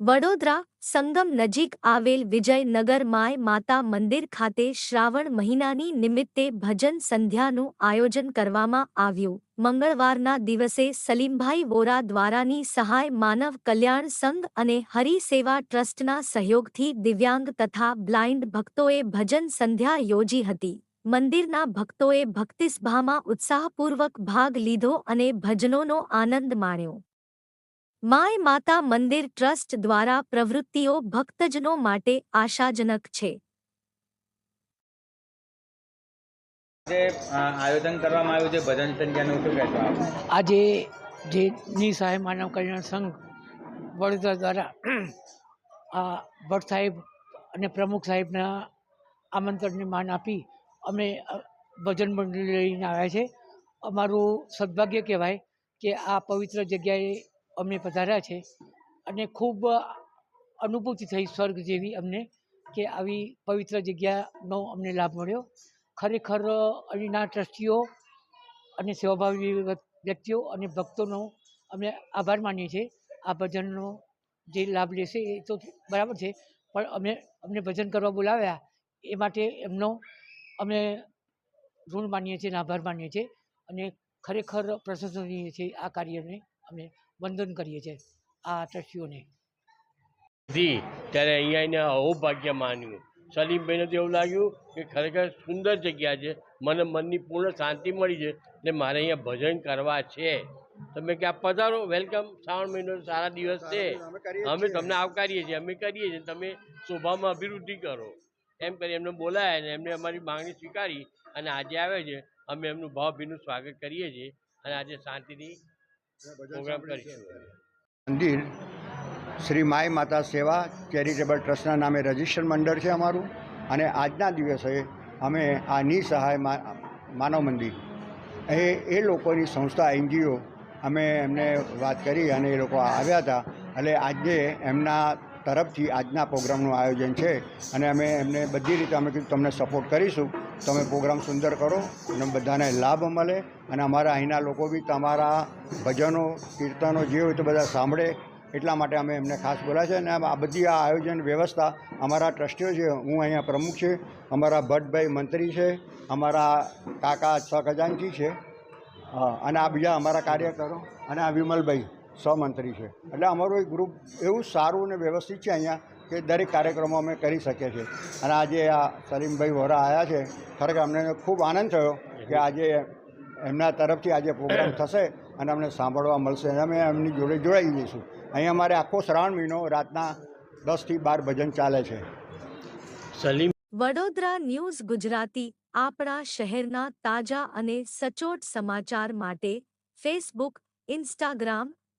વડોદરા સંગમ નજીક આવેલ વિજયનગર માય માતા મંદિર ખાતે શ્રાવણ મહિનાની નિમિત્તે ભજન સંધ્યાનું આયોજન કરવામાં આવ્યું. મંગળવારના દિવસે સલીમભાઈ વોરા દ્વારાની સહાય માનવ કલ્યાણ સંઘ અને હરિસેવા ટ્રસ્ટના સહયોગથી દિવ્યાંગ તથા બ્લાઇન્ડ ભક્તોએ ભજન સંધ્યા યોજી હતી. મંદિરના ભક્તોએ ભક્તિસ્ભામાં ઉત્સાહપૂર્વક ભાગ લીધો અને ભજનોનો આનંદ માણ્યો. માય માતા મંદિર ટ્રસ્ટ દ્વારા પ્રવૃત્તિઓ ભક્તજનો માટે આશાજનક છે. જે આયોજન કરવામાં આવ્યું છે ભજન સંધ્યાનું શું કહેશો આપ? આજે જે નિસહાય માનવ કલ્યાણ સંઘ વડોદરા દ્વારા આ ભટ્ટ સાહેબ અને પ્રમુખ સાહેબના આમંત્રણને માન આપી અમે ભજન મંડળી લઈને આવ્યા છે. અમારું સદભાગ્ય કહેવાય કે આ પવિત્ર જગ્યાએ અમે પધાર્યા છે અને ખૂબ અનુભૂતિ થઈ સ્વર્ગ જેવી અમને કે આવી પવિત્ર જગ્યાનો અમને લાભ મળ્યો. ખરેખર અહીંના ટ્રસ્ટીઓ અને સેવાભાવી વ્યક્તિઓ અને ભક્તોનો અમે આભાર માનીએ છીએ. આ ભજનનો જે લાભ લેશે એ તો બરાબર છે, પણ અમે, અમને ભજન કરવા બોલાવ્યા એ માટે એમનો અમે ઋણ માનીએ છીએ અને આભાર માનીએ છીએ અને ખરેખર પ્રશંસનીય છે આ કાર્યને અમે વંદન કરીએ છીએ આ ટ્રસ્ટીઓને. જી ત્યારે અહીંયા એને અહોભાગ્ય માન્યું. સલીમભાઈને તો એવું લાગ્યું કે ખરેખર સુંદર જગ્યા છે. મને મનની પૂર્ણ શાંતિ મળી છે ને મારે અહીંયા ભજન કરવા છે. તમે કે આ પધારો? વેલકમ. શ્રાવણ મહિનો સારા દિવસ છે. અમે તમને આવકારીએ છીએ અમે કરીએ છીએ. તમે શોભામાં અભિવૃદ્ધિ કરો. એમ કરી એમને બોલાયા અને એમને અમારી માંગણી સ્વીકારી અને આજે આવે છે. અમે એમનું ભાવભીનું સ્વાગત કરીએ છીએ અને આજે શાંતિથી પ્રોગ્રામ કરીશું મંદિર શ્રી માય માતા સેવા ચેરિટેબલ ટ્રસ્ટના નામે રજિસ્ટર મંડળ છે અમારું અને આજના દિવસે અમે આ નિસહાય મા- માનવ મંદિર. એ એ લોકોની સંસ્થા એનજીઓ અમે એમને વાત કરી અને એ લોકો આવ્યા હતા. એટલે આજે એમના તરફથી આજના પ્રોગ્રામનું આયોજન છે અને અમે એમને બધી રીતે અમે કીધું તમને સપોર્ટ કરીશું. તમે પ્રોગ્રામ સુંદર કરો અને બધાને લાભ મળે અને અમારા અહીંના લોકો બી તમારા ભજનો, કીર્તનો જે હોય તો બધા સાંભળે. એટલા માટે અમે એમને ખાસ બોલાવ્યા છે અને આ બધી આ આયોજન વ્યવસ્થા અમારા ટ્રસ્ટીઓ છે, હું અહીંયા પ્રમુખ છે, અમારા ભટ્ટભાઈ મંત્રી છે, અમારા કાકા છ ખજાનચી છે અને આ બીજા અમારા કાર્યકરો અને આ વિમલભાઈ સહમંત્રી છે. એટલે અમારું એક ગ્રુપ એવું સારું અને વ્યવસ્થિત છે અહીંયા કે દરેક કાર્યક્રમો અમે કરી શકીએ છીએ. અને આજે આ સલીમભાઈ વોરા આવ્યા છે ખરેખર અમને ખૂબ આનંદ થયો કે આજે એમના તરફથી આજે પ્રોગ્રામ થશે અને અમને સાંભળવા મળશે. અને અમે એમની જોડે જોડાઈ જઈશું. અહીં અમારે આખો શ્રાવણ મહિનો રાતના દસથી બાર ભજન ચાલે છે. સલીમ વડોદરા ન્યૂઝ ગુજરાતી આપણા શહેરના તાજા અને સચોટ સમાચાર માટે ફેસબુક ઇન્સ્ટાગ્રામ